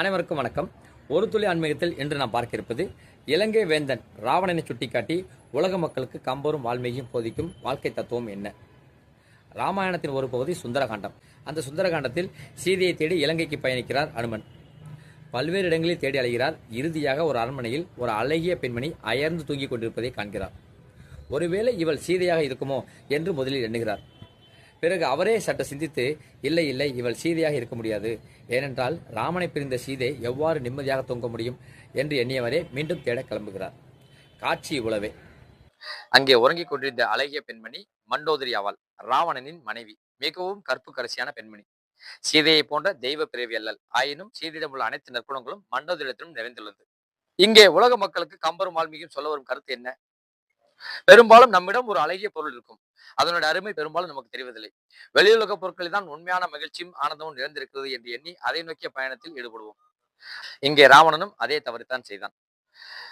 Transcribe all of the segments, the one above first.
அனைவருக்கும் வணக்கம். ஒரு துளி ஆன்மீகத்தில் இன்று நாம் பார்க்க இருப்பது இலங்கை வேந்தன் ராவணனை சுட்டிக்காட்டி உலக மக்களுக்கு கம்பரும் வால்மீகியும் போதிக்கும் வாழ்க்கை தத்துவம் என்ன? ராமாயணத்தின் ஒரு பகுதி சுந்தரகாண்டம். அந்த சுந்தரகாண்டத்தில் சீதையை தேடி இலங்கைக்கு பயணிக்கிறார் அனுமன். பல்வேறு இடங்களில் தேடி அலைகிறார். இறுதியாக ஒரு அரண்மனையில் ஒரு அழகிய பெண்மணி அயர்ந்து தூங்கிக் கொண்டிருப்பதை காண்கிறார். ஒருவேளை இவள் சீதையாக இருக்குமோ என்று முதலில் எண்ணுகிறார். பிறகு அவரே சற்று சிந்தித்து இல்லை இல்லை இவள் சீதையாக இருக்க முடியாது. ஏனென்றால் ராமனை பிரிந்த சீதை எவ்வாறு நிம்மதியாக தூங்க முடியும்? என்று எண்ணியவரே மீண்டும் தேட கிளம்புகிறார். காட்சி உளவே. அங்கே உறங்கிக் கொண்டிருந்த அழகிய பெண்மணி மண்டோதரி ஆவாள் ராவணனின் மனைவி மிகவும் கற்பு கரசியான பெண்மணி. சீதையை போன்ற தெய்வ பிறவி அல்லல் ஆயினும் சீதையிடம் உள்ள அனைத்து நற்குணங்களும் மண்டோதரிடத்திலும் நிறைந்துள்ளது. இங்கே உலக மக்களுக்கு கம்பரும் வால்மீகியும் சொல்ல வரும் கருத்து என்ன? பெரும்பாலும் நம்மிடம் ஒரு அழகிய பொருள் இருக்கும். அதனுடைய அருமை பெரும்பாலும் நமக்கு தெரிவதில்லை. வெளியுலக பொருட்களில் தான் உண்மையான மகிழ்ச்சியும் ஆனந்தமும் நிறைந்திருக்கிறது என்று எண்ணி அதை நோக்கிய பயணத்தில் ஈடுபடுவோம். இங்கே ராவணனும் அதே தவறுத்தான் செய்தான்.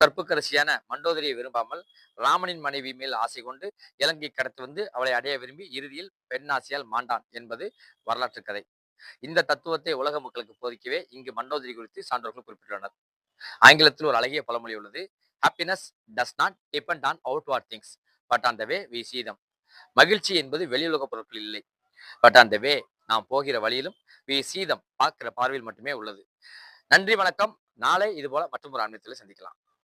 கற்புக்கரசியான மண்டோதரியை விரும்பாமல் ராமனின் மனைவி மேல் ஆசை கொண்டு இலங்கை கடத்தி வந்து அவளை அடைய விரும்பி இறுதியில் பெண்ணாசையால் மாண்டான் என்பது வரலாற்று கதை. இந்த தத்துவத்தை உலக மக்களுக்கு போதிக்கவே இங்கு மண்டோதரி குறித்து சான்றோர்கள் குறிப்பிட்டுள்ளனர். ஆங்கிலத்தில் ஒரு அழகிய பழமொழி உள்ளது. Happiness does not depend on outward things but on the way we see them மகிழ்ச்சி என்பது வெளியுலக பொருட்கள் இல்லை. பட் ஆன் த வே நாம் போகிற வழியிலும் வி சீதம் பார்க்கிற பார்வையில் மட்டுமே உள்ளது. நன்றி வணக்கம். நாளை இதுபோல மற்றும் ஒரு ஆன்மீகத்தில் சந்திக்கலாம்.